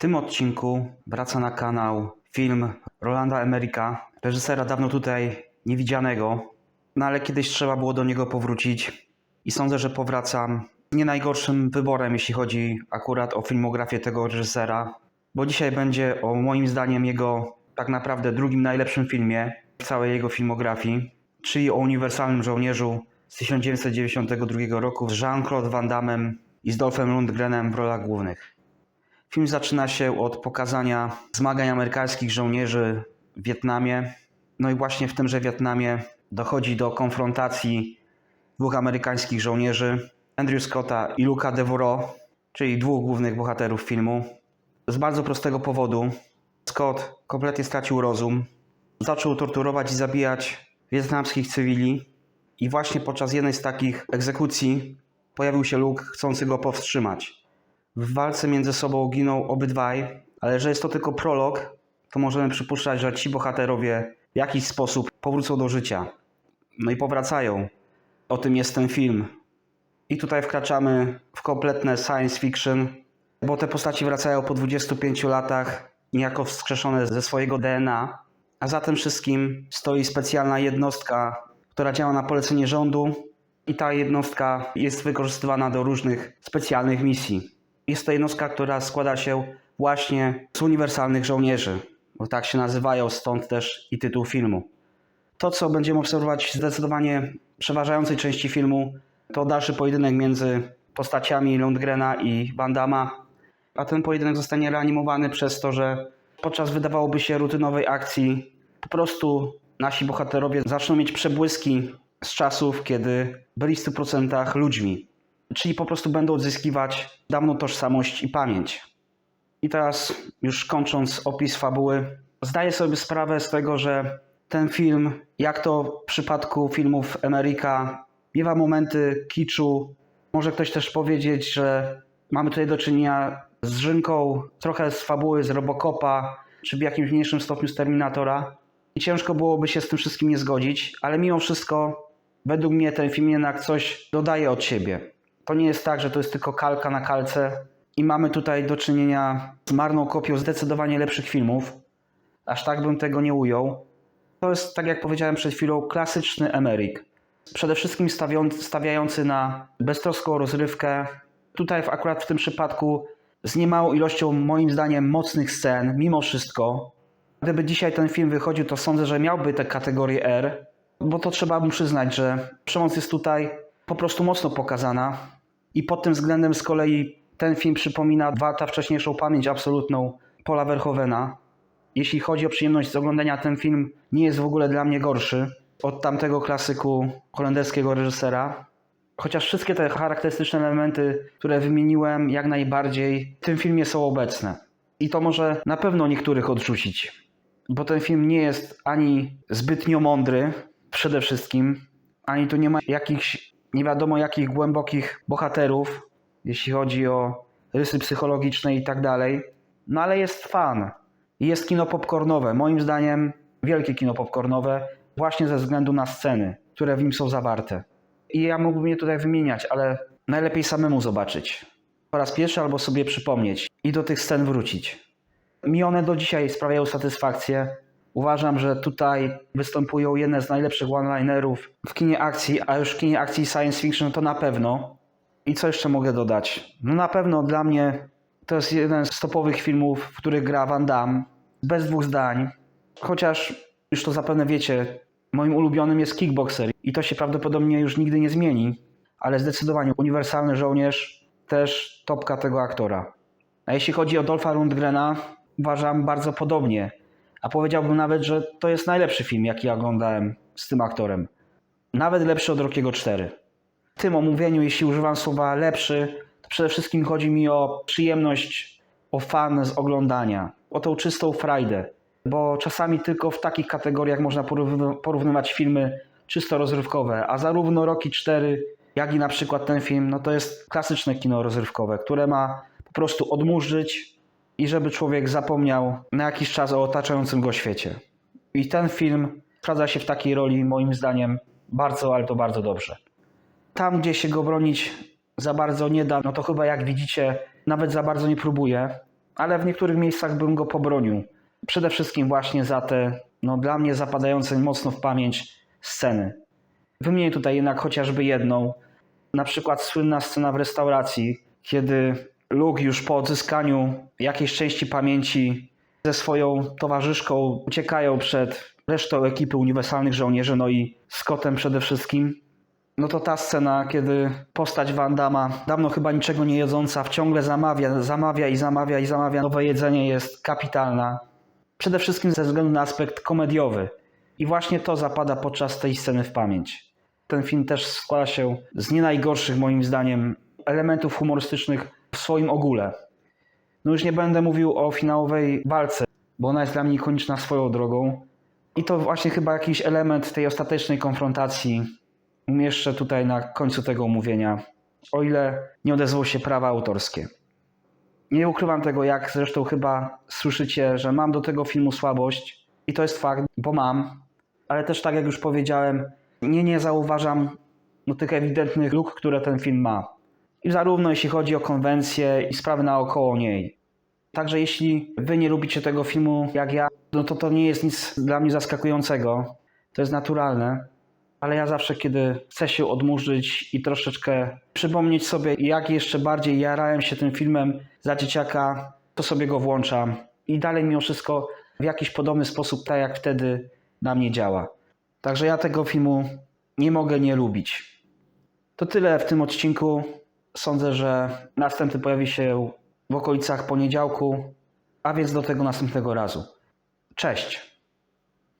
tym odcinku wraca na kanał film Rolanda Emeryka, reżysera dawno tutaj niewidzianego, no ale kiedyś trzeba było do niego powrócić i sądzę, że powracam nie najgorszym wyborem, jeśli chodzi akurat o filmografię tego reżysera, bo dzisiaj będzie o moim zdaniem jego tak naprawdę drugim najlepszym filmie w całej jego filmografii, czyli o Uniwersalnym Żołnierzu z 1992 roku z Jean-Claude Van Damme i z Dolphem Lundgrenem w rolach głównych. Film zaczyna się od pokazania zmagań amerykańskich żołnierzy w Wietnamie. No i właśnie w tymże Wietnamie dochodzi do konfrontacji dwóch amerykańskich żołnierzy, Andrew Scotta i Luca Devereaux, czyli dwóch głównych bohaterów filmu. Z bardzo prostego powodu. Scott kompletnie stracił rozum. Zaczął torturować i zabijać wietnamskich cywili. I właśnie podczas jednej z takich egzekucji pojawił się Luke, chcący go powstrzymać. W walce między sobą giną obydwaj, ale że jest to tylko prolog, to możemy przypuszczać, że ci bohaterowie w jakiś sposób powrócą do życia. No i powracają. O tym jest ten film. I tutaj wkraczamy w kompletne science fiction, bo te postaci wracają po 25 latach, niejako wskrzeszone ze swojego DNA. A za tym wszystkim stoi specjalna jednostka, która działa na polecenie rządu, i ta jednostka jest wykorzystywana do różnych specjalnych misji. Jest to jednostka, która składa się właśnie z uniwersalnych żołnierzy, bo tak się nazywają, stąd też i tytuł filmu. To, co będziemy obserwować zdecydowanie w przeważającej części filmu, to dalszy pojedynek między postaciami Lundgrena i Van Damma, a ten pojedynek zostanie reanimowany przez to, że podczas wydawałoby się rutynowej akcji po prostu nasi bohaterowie zaczną mieć przebłyski z czasów, kiedy byli w 100% ludźmi. Czyli po prostu będą odzyskiwać dawną tożsamość i pamięć. I teraz, już kończąc opis fabuły, zdaję sobie sprawę z tego, że ten film, jak to w przypadku filmów Ameryka, miewa momenty kiczu. Może ktoś też powiedzieć, że mamy tutaj do czynienia z Rzynką, trochę z fabuły z Robocopa, czy w jakimś mniejszym stopniu z Terminatora. I ciężko byłoby się z tym wszystkim nie zgodzić, ale mimo wszystko, według mnie ten film jednak coś dodaje od siebie. To nie jest tak, że to jest tylko kalka na kalce i mamy tutaj do czynienia z marną kopią zdecydowanie lepszych filmów. Aż tak bym tego nie ujął. To jest, tak jak powiedziałem przed chwilą, klasyczny Emeryk. Przede wszystkim stawiający na beztroską rozrywkę. Tutaj w, akurat w tym przypadku z niemałą ilością, moim zdaniem, mocnych scen, mimo wszystko. Gdyby dzisiaj ten film wychodził, to sądzę, że miałby tę kategorię R, bo to trzeba mu przyznać, że przemoc jest tutaj po prostu mocno pokazana i pod tym względem z kolei ten film przypomina dwa lata wcześniejszą pamięć absolutną Paula Verhovena. Jeśli chodzi o przyjemność z oglądania, ten film nie jest w ogóle dla mnie gorszy od tamtego klasyku holenderskiego reżysera. Chociaż wszystkie te charakterystyczne elementy, które wymieniłem, jak najbardziej w tym filmie są obecne. I to może na pewno niektórych odrzucić, bo ten film nie jest ani zbytnio mądry, przede wszystkim, ani tu nie ma jakichś nie wiadomo jakich głębokich bohaterów, jeśli chodzi o rysy psychologiczne i tak dalej. No ale jest fan. I Jest kino popcornowe. Moim zdaniem wielkie kino popcornowe, właśnie ze względu na sceny, które w nim są zawarte. I ja mógłbym je tutaj wymieniać, ale najlepiej samemu zobaczyć. Po raz pierwszy albo sobie przypomnieć i do tych scen wrócić. Mi one do dzisiaj sprawiają satysfakcję. Uważam, że tutaj występują jedne z najlepszych one-linerów w kinie akcji, a już w kinie akcji science fiction to na pewno. I co jeszcze mogę dodać? No na pewno dla mnie to jest jeden z topowych filmów, w których gra Van Damme, bez dwóch zdań. Chociaż już to zapewne wiecie, moim ulubionym jest Kickboxer i to się prawdopodobnie już nigdy nie zmieni, ale zdecydowanie uniwersalny żołnierz też topka tego aktora. A jeśli chodzi o Dolpha Lundgrena, uważam bardzo podobnie. A powiedziałbym nawet, że to jest najlepszy film, jaki ja oglądałem z tym aktorem. Nawet lepszy od Rockiego 4. W tym omówieniu, jeśli używam słowa lepszy, to przede wszystkim chodzi mi o przyjemność, o fan z oglądania, o tą czystą frajdę. Bo czasami tylko w takich kategoriach można porówny- porównywać filmy czysto rozrywkowe, a zarówno Rocky 4, jak i na przykład ten film, no to jest klasyczne kino rozrywkowe, które ma po prostu odmurzyć i żeby człowiek zapomniał na jakiś czas o otaczającym go świecie. I ten film sprawdza się w takiej roli, moim zdaniem, bardzo, ale to bardzo dobrze. Tam, gdzie się go bronić za bardzo nie da, no to chyba jak widzicie, nawet za bardzo nie próbuje. ale w niektórych miejscach bym go pobronił. Przede wszystkim właśnie za te, no dla mnie zapadające mocno w pamięć sceny. Wymienię tutaj jednak chociażby jedną, na przykład słynna scena w restauracji, kiedy Luke już po odzyskaniu jakiejś części pamięci ze swoją towarzyszką uciekają przed resztą ekipy uniwersalnych żołnierzy, no i Scottem przede wszystkim. No to ta scena, kiedy postać Van Damme, dawno chyba niczego nie jedząca, ciągle zamawia, zamawia i zamawia i zamawia nowe jedzenie jest kapitalna. Przede wszystkim ze względu na aspekt komediowy. I właśnie to zapada podczas tej sceny w pamięć. Ten film też składa się z nie najgorszych moim zdaniem elementów humorystycznych w swoim ogóle. No już nie będę mówił o finałowej walce, bo ona jest dla mnie ikoniczna swoją drogą. I to właśnie chyba jakiś element tej ostatecznej konfrontacji umieszczę tutaj na końcu tego omówienia, o ile nie odezwą się prawa autorskie. Nie ukrywam tego, jak zresztą chyba słyszycie, że mam do tego filmu słabość i to jest fakt, bo mam, ale też tak jak już powiedziałem, nie, nie zauważam no, tych ewidentnych luk, które ten film ma. Zarówno jeśli chodzi o konwencję i sprawy naokoło niej. Także jeśli wy nie lubicie tego filmu jak ja, no to to nie jest nic dla mnie zaskakującego. To jest naturalne. Ale ja zawsze, kiedy chcę się odmurzyć i troszeczkę przypomnieć sobie, jak jeszcze bardziej jarałem się tym filmem za dzieciaka, to sobie go włączam. I dalej mimo wszystko w jakiś podobny sposób, tak jak wtedy, na mnie działa. Także ja tego filmu nie mogę nie lubić. To tyle w tym odcinku. Sądzę, że następny pojawi się w okolicach poniedziałku, a więc do tego następnego razu. Cześć!